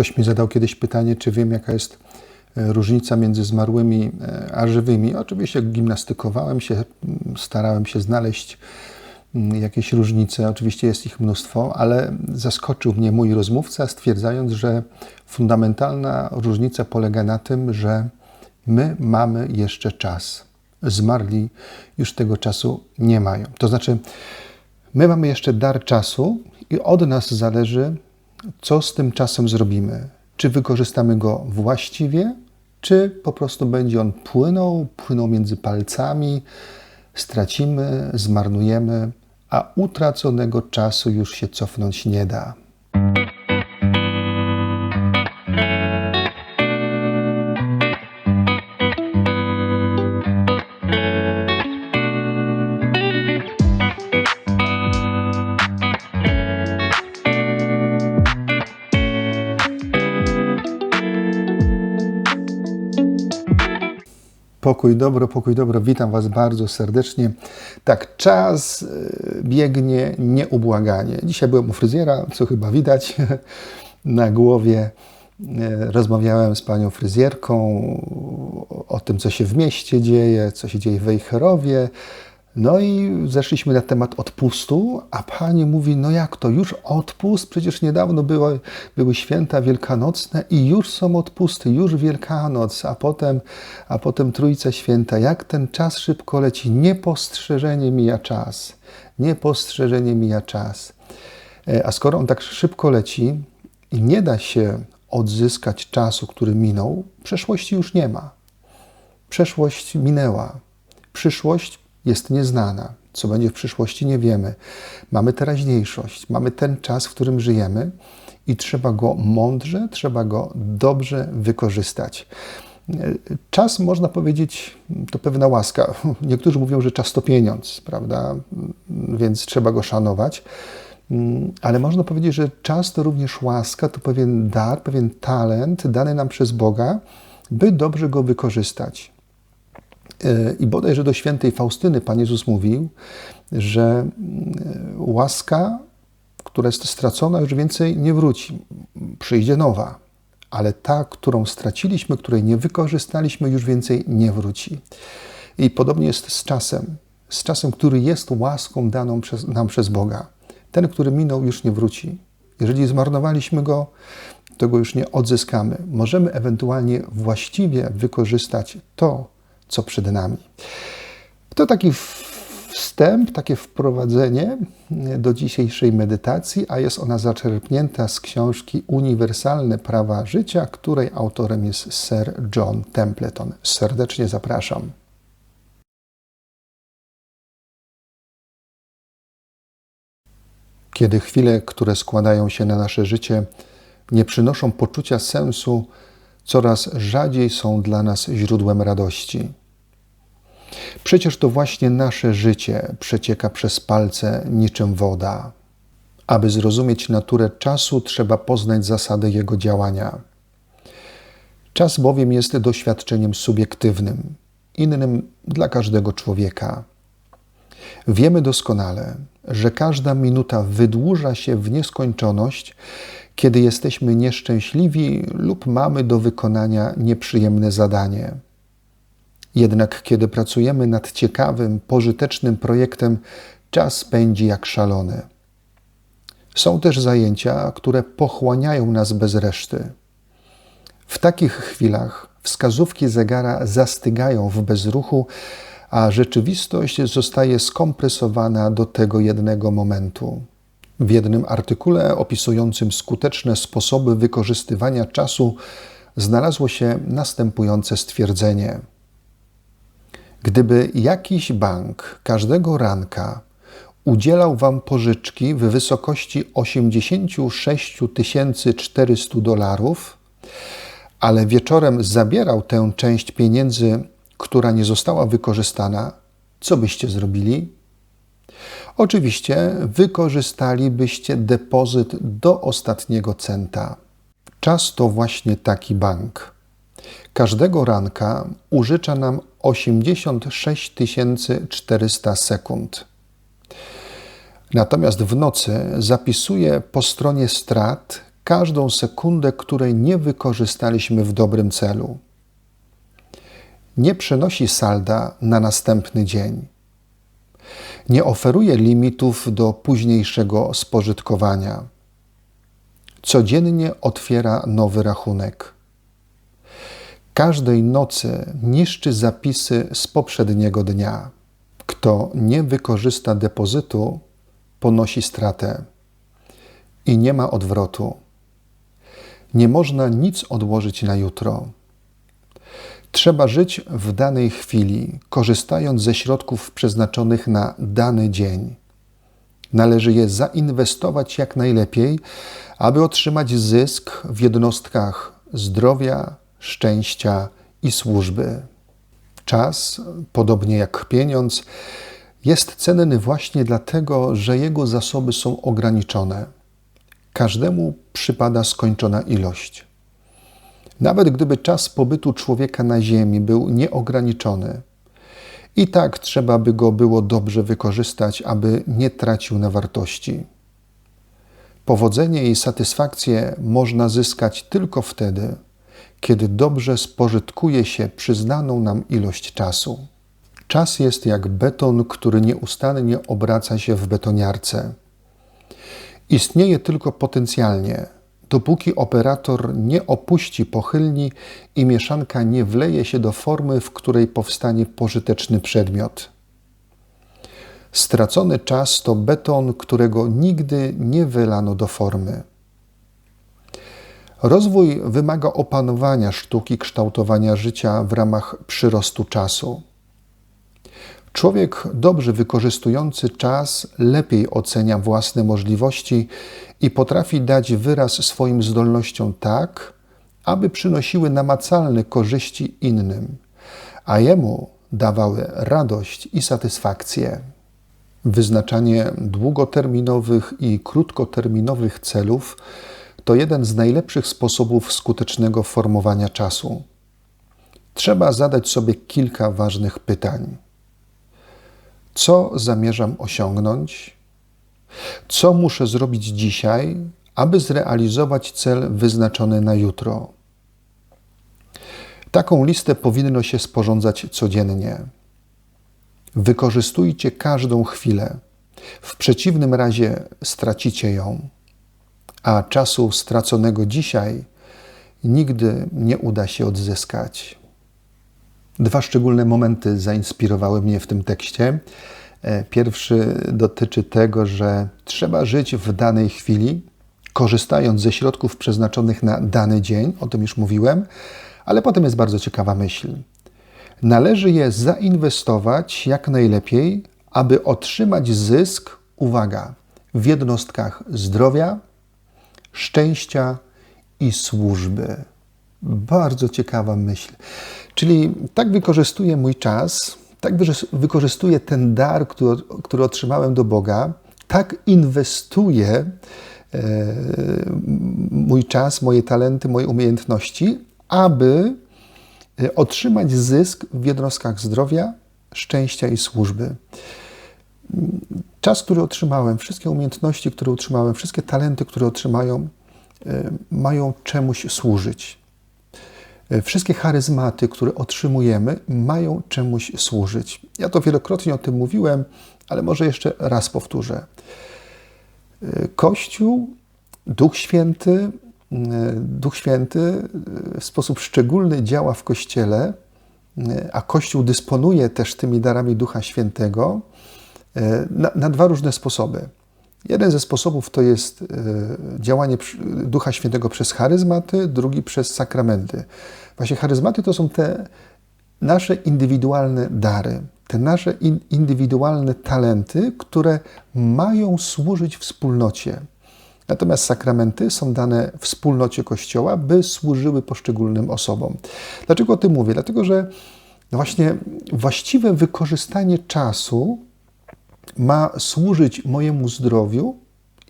Ktoś mi zadał kiedyś pytanie, czy wiem, jaka jest e, różnica między zmarłymi e, a żywymi. Oczywiście gimnastykowałem się, starałem się znaleźć jakieś różnice. Oczywiście jest ich mnóstwo, ale zaskoczył mnie mój rozmówca, stwierdzając, że fundamentalna różnica polega na tym, że my mamy jeszcze czas. Zmarli już tego czasu nie mają. To znaczy, my mamy jeszcze dar czasu i od nas zależy, co z tym czasem zrobimy. Czy wykorzystamy go właściwie, czy po prostu będzie on płynął, płynął między palcami, stracimy, zmarnujemy, a utraconego czasu już się cofnąć nie da. Pokój dobro, pokój dobro, witam Was bardzo serdecznie. Tak, czas e, biegnie nieubłaganie. Dzisiaj byłem u fryzjera, co chyba widać na głowie. E, rozmawiałem z panią fryzjerką o tym, co się w mieście dzieje, co się dzieje w Wejherowie, no i zeszliśmy na temat odpustu, a pani mówi, no jak to, już odpust? Przecież niedawno były, były święta wielkanocne i już są odpusty, już Wielkanoc, a potem, a potem Trójca Święta. Jak ten czas szybko leci, niepostrzeżenie mija czas, niepostrzeżenie mija czas. E, a skoro on tak szybko leci i nie da się odzyskać czasu, który minął, przeszłości już nie ma. Przeszłość minęła. Przyszłość jest nieznana. Co będzie w przyszłości, nie wiemy. Mamy teraźniejszość, mamy ten czas, w którym żyjemy i trzeba go mądrze, trzeba go dobrze wykorzystać. Czas, można powiedzieć, to pewna łaska. Niektórzy mówią, że czas to pieniądz, prawda? Więc trzeba go szanować. Ale można powiedzieć, że czas to również łaska, to pewien dar, pewien talent dany nam przez Boga, by dobrze go wykorzystać. I bodajże do świętej Faustyny Pan Jezus mówił, że mm, łaska, która jest stracona, już więcej nie wróci. Przyjdzie nowa, ale ta, którą straciliśmy, której nie wykorzystaliśmy, już więcej nie wróci. I podobnie jest z czasem. Z czasem, który jest łaską daną przez, nam przez Boga. Ten, który minął, już nie wróci. Jeżeli zmarnowaliśmy go, to go już nie odzyskamy. Możemy ewentualnie właściwie wykorzystać to, co przed nami. To taki wstęp, takie wprowadzenie do dzisiejszej medytacji, a jest ona zaczerpnięta z książki Uniwersalne Prawa Życia, której autorem jest Sir John Templeton. Serdecznie zapraszam. Kiedy chwile, które składają się na nasze życie, nie przynoszą poczucia sensu, coraz rzadziej są dla nas źródłem radości. Przecież to właśnie nasze życie przecieka przez palce niczym woda. Aby zrozumieć naturę czasu, trzeba poznać zasady jego działania. Czas bowiem jest doświadczeniem subiektywnym, innym dla każdego człowieka. Wiemy doskonale, że każda minuta wydłuża się w nieskończoność, kiedy jesteśmy nieszczęśliwi lub mamy do wykonania nieprzyjemne zadanie. Jednak kiedy pracujemy nad ciekawym, pożytecznym projektem, czas pędzi jak szalony. Są też zajęcia, które pochłaniają nas bez reszty. W takich chwilach wskazówki zegara zastygają w bezruchu, a rzeczywistość zostaje skompresowana do tego jednego momentu. W jednym artykule opisującym skuteczne sposoby wykorzystywania czasu znalazło się następujące stwierdzenie. Gdyby jakiś bank każdego ranka udzielał Wam pożyczki w wysokości 86 400 dolarów, ale wieczorem zabierał tę część pieniędzy, która nie została wykorzystana, co byście zrobili? Oczywiście wykorzystalibyście depozyt do ostatniego centa. Czas to właśnie taki bank. Każdego ranka użycza nam 86 400 sekund. Natomiast w nocy zapisuje po stronie strat każdą sekundę, której nie wykorzystaliśmy w dobrym celu. Nie przenosi salda na następny dzień. Nie oferuje limitów do późniejszego spożytkowania. Codziennie otwiera nowy rachunek. Każdej nocy niszczy zapisy z poprzedniego dnia. Kto nie wykorzysta depozytu, ponosi stratę i nie ma odwrotu. Nie można nic odłożyć na jutro. Trzeba żyć w danej chwili, korzystając ze środków przeznaczonych na dany dzień. Należy je zainwestować jak najlepiej, aby otrzymać zysk w jednostkach zdrowia, szczęścia i służby. Czas, podobnie jak pieniądz, jest cenny właśnie dlatego, że jego zasoby są ograniczone. Każdemu przypada skończona ilość. Nawet gdyby czas pobytu człowieka na Ziemi był nieograniczony, i tak trzeba by go było dobrze wykorzystać, aby nie tracił na wartości. Powodzenie i satysfakcję można zyskać tylko wtedy, kiedy dobrze spożytkuje się przyznaną nam ilość czasu. Czas jest jak beton, który nieustannie obraca się w betoniarce. Istnieje tylko potencjalnie, dopóki operator nie opuści pochylni i mieszanka nie wleje się do formy, w której powstanie pożyteczny przedmiot. Stracony czas to beton, którego nigdy nie wylano do formy. Rozwój wymaga opanowania sztuki kształtowania życia w ramach przyrostu czasu. Człowiek dobrze wykorzystujący czas lepiej ocenia własne możliwości i potrafi dać wyraz swoim zdolnościom tak, aby przynosiły namacalne korzyści innym, a jemu dawały radość i satysfakcję. Wyznaczanie długoterminowych i krótkoterminowych celów to jeden z najlepszych sposobów skutecznego formowania czasu. Trzeba zadać sobie kilka ważnych pytań. Co zamierzam osiągnąć? Co muszę zrobić dzisiaj, aby zrealizować cel wyznaczony na jutro? Taką listę powinno się sporządzać codziennie. Wykorzystujcie każdą chwilę. W przeciwnym razie stracicie ją a czasu straconego dzisiaj nigdy nie uda się odzyskać. Dwa szczególne momenty zainspirowały mnie w tym tekście. E, pierwszy dotyczy tego, że trzeba żyć w danej chwili, korzystając ze środków przeznaczonych na dany dzień, o tym już mówiłem, ale potem jest bardzo ciekawa myśl. Należy je zainwestować jak najlepiej, aby otrzymać zysk, uwaga, w jednostkach zdrowia, szczęścia i służby. Bardzo ciekawa myśl. Czyli tak wykorzystuję mój czas, tak wykorzystuję ten dar, który, który otrzymałem do Boga, tak inwestuję e, mój czas, moje talenty, moje umiejętności, aby e, otrzymać zysk w jednostkach zdrowia, szczęścia i służby. Czas, który otrzymałem, wszystkie umiejętności, które otrzymałem, wszystkie talenty, które otrzymają, e, mają czemuś służyć. E, wszystkie charyzmaty, które otrzymujemy, mają czemuś służyć. Ja to wielokrotnie o tym mówiłem, ale może jeszcze raz powtórzę. E, Kościół, Duch Święty, Duch Święty w sposób szczególny działa w Kościele, a Kościół dysponuje też tymi darami Ducha Świętego na, na, dwa różne sposoby. Jeden ze sposobów to jest e, działanie Ducha Świętego przez charyzmaty, drugi przez sakramenty. Właśnie charyzmaty to są te nasze indywidualne dary, te nasze indywidualne talenty, które mają służyć wspólnocie. Natomiast sakramenty są dane wspólnocie Kościoła, by służyły poszczególnym osobom. Dlaczego o tym mówię? Dlatego, że właśnie właściwe wykorzystanie czasu ma służyć mojemu zdrowiu,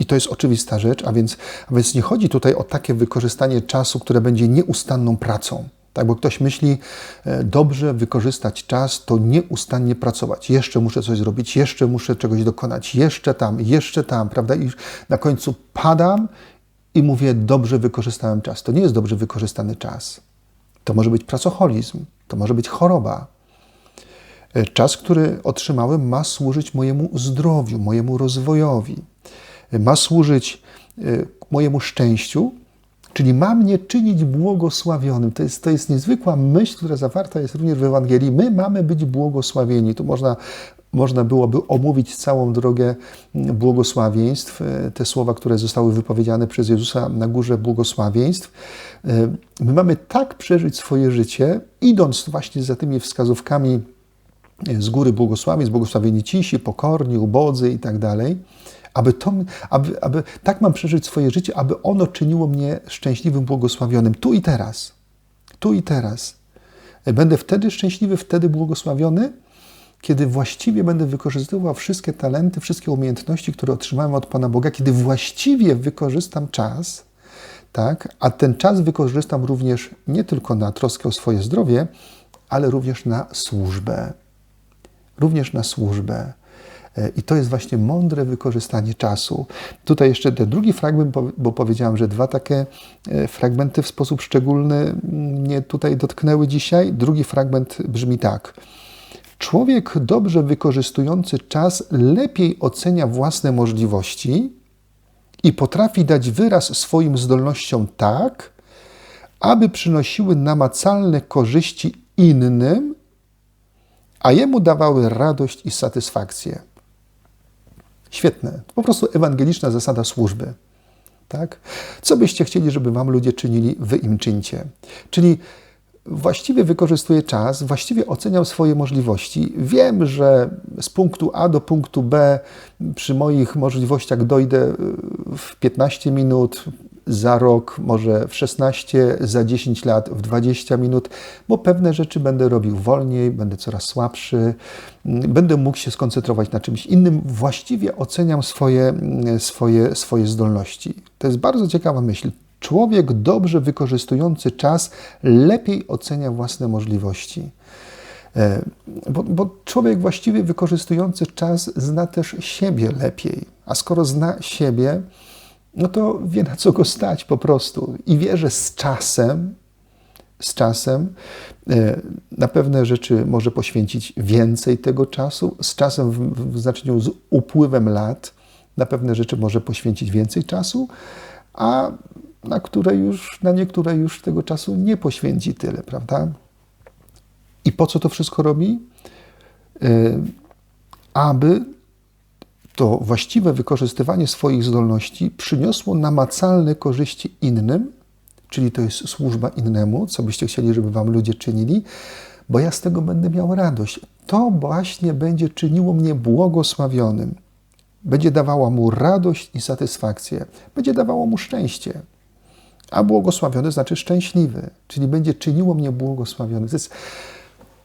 i to jest oczywista rzecz, a więc, a więc nie chodzi tutaj o takie wykorzystanie czasu, które będzie nieustanną pracą. Tak, bo ktoś myśli, e, dobrze wykorzystać czas, to nieustannie pracować. Jeszcze muszę coś zrobić, jeszcze muszę czegoś dokonać, jeszcze tam, jeszcze tam, prawda? I na końcu padam i mówię, dobrze wykorzystałem czas. To nie jest dobrze wykorzystany czas. To może być pracoholizm, to może być choroba. E, czas, który otrzymałem, ma służyć mojemu zdrowiu, mojemu rozwojowi, e, ma służyć e, mojemu szczęściu, czyli ma mnie czynić błogosławionym. To jest, to jest niezwykła myśl, która zawarta jest również w Ewangelii. My mamy być błogosławieni. Tu można można byłoby omówić całą drogę błogosławieństw, te słowa, które zostały wypowiedziane przez Jezusa na górze błogosławieństw. My mamy tak przeżyć swoje życie, idąc właśnie za tymi wskazówkami z góry błogosławieństw, błogosławieni cisi, pokorni, ubodzy i tak dalej, aby, to, aby, aby tak mam przeżyć swoje życie, aby ono czyniło mnie szczęśliwym, błogosławionym tu i teraz. Tu i teraz. Będę wtedy szczęśliwy, wtedy błogosławiony, kiedy właściwie będę wykorzystywał wszystkie talenty, wszystkie umiejętności, które otrzymałem od Pana Boga, kiedy właściwie wykorzystam czas, tak, a ten czas wykorzystam również nie tylko na troskę o swoje zdrowie, ale również na służbę. Również na służbę. E, I to jest właśnie mądre wykorzystanie czasu. Tutaj jeszcze ten drugi fragment, bo powiedziałem, że dwa takie e, fragmenty w sposób szczególny mnie tutaj dotknęły dzisiaj. Drugi fragment brzmi tak. Człowiek dobrze wykorzystujący czas lepiej ocenia własne możliwości i potrafi dać wyraz swoim zdolnościom tak, aby przynosiły namacalne korzyści innym, a jemu dawały radość i satysfakcję. Świetne. Po prostu ewangeliczna zasada służby. Tak? Co byście chcieli, żeby wam ludzie czynili, wy im czyńcie. Czyli właściwie wykorzystuję czas, właściwie oceniam swoje możliwości. Wiem, że z punktu A do punktu B przy moich możliwościach dojdę w 15 minut, za rok, może w 16, za 10 lat, w 20 minut, bo pewne rzeczy będę robił wolniej, będę coraz słabszy, będę mógł się skoncentrować na czymś innym. Właściwie oceniam swoje, swoje, swoje zdolności. To jest bardzo ciekawa myśl. Człowiek dobrze wykorzystujący czas lepiej ocenia własne możliwości. E, bo, bo, człowiek właściwie wykorzystujący czas zna też siebie lepiej. A skoro zna siebie, no to wie na co go stać po prostu. I wie, że z czasem, z czasem e, na pewne rzeczy może poświęcić więcej tego czasu, z czasem w, w znaczeniu z upływem lat na pewne rzeczy może poświęcić więcej czasu, a na które już, na niektóre już tego czasu nie poświęci tyle, prawda? I po co to wszystko robi? E, aby to właściwe wykorzystywanie swoich zdolności przyniosło namacalne korzyści innym, czyli to jest służba innemu, co byście chcieli, żeby wam ludzie czynili, bo ja z tego będę miał radość. To właśnie będzie czyniło mnie błogosławionym. Będzie dawało mu radość i satysfakcję. Będzie dawało mu szczęście. A błogosławiony znaczy szczęśliwy, czyli będzie czyniło mnie błogosławiony. To jest,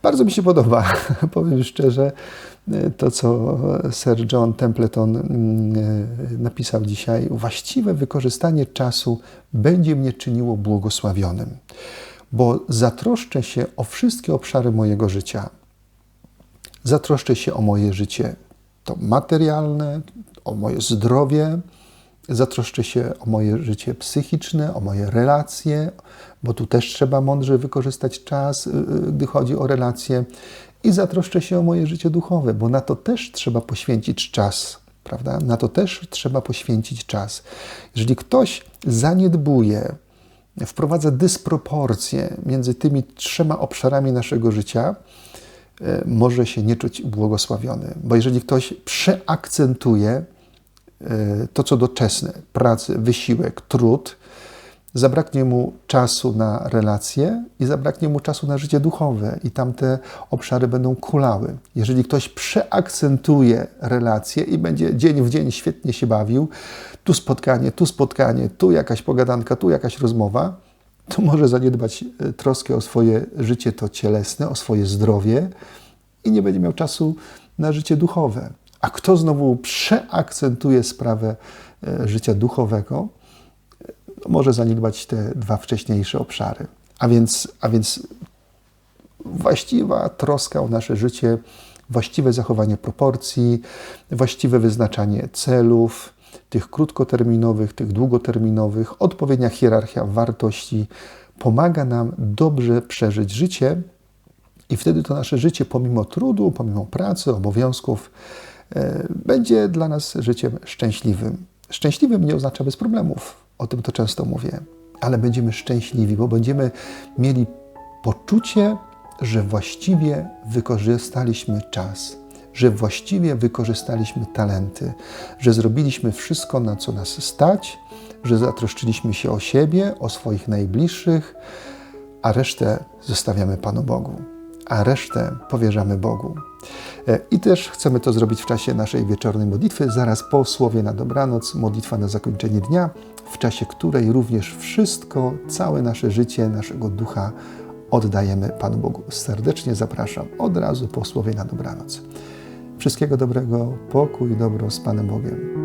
bardzo mi się podoba, powiem szczerze, to co Sir John Templeton mm, napisał dzisiaj. Właściwe wykorzystanie czasu będzie mnie czyniło błogosławionym, bo zatroszczę się o wszystkie obszary mojego życia. Zatroszczę się o moje życie to materialne, o moje zdrowie, zatroszczę się o moje życie psychiczne, o moje relacje, bo tu też trzeba mądrze wykorzystać czas, y, y, gdy chodzi o relacje. I zatroszczę się o moje życie duchowe, bo na to też trzeba poświęcić czas, prawda? Na to też trzeba poświęcić czas. Jeżeli ktoś zaniedbuje, wprowadza dysproporcje między tymi trzema obszarami naszego życia, y, może się nie czuć błogosławiony. Bo jeżeli ktoś przeakcentuje to, co doczesne, pracy, wysiłek, trud, zabraknie mu czasu na relacje i zabraknie mu czasu na życie duchowe, i tamte obszary będą kulały. Jeżeli ktoś przeakcentuje relacje i będzie dzień w dzień świetnie się bawił, tu spotkanie, tu spotkanie, tu jakaś pogadanka, tu jakaś rozmowa, to może zaniedbać e, troskę o swoje życie to cielesne, o swoje zdrowie i nie będzie miał czasu na życie duchowe. A kto znowu przeakcentuje sprawę e, życia duchowego, no, może zaniedbać te dwa wcześniejsze obszary. A więc, a więc właściwa troska o nasze życie, właściwe zachowanie proporcji, właściwe wyznaczanie celów, tych krótkoterminowych, tych długoterminowych, odpowiednia hierarchia wartości pomaga nam dobrze przeżyć życie i wtedy to nasze życie, pomimo trudu, pomimo pracy, obowiązków, będzie dla nas życiem szczęśliwym. Szczęśliwym nie oznacza bez problemów, o tym to często mówię, ale będziemy szczęśliwi, bo będziemy mieli poczucie, że właściwie wykorzystaliśmy czas, że właściwie wykorzystaliśmy talenty, że zrobiliśmy wszystko, na co nas stać, że zatroszczyliśmy się o siebie, o swoich najbliższych, a resztę zostawiamy Panu Bogu, a resztę powierzamy Bogu. E, I też chcemy to zrobić w czasie naszej wieczornej modlitwy, zaraz po słowie na dobranoc, modlitwa na zakończenie dnia, w czasie której również wszystko, całe nasze życie, naszego ducha oddajemy Panu Bogu. Serdecznie zapraszam od razu po słowie na dobranoc. Wszystkiego dobrego, pokój dobro z Panem Bogiem.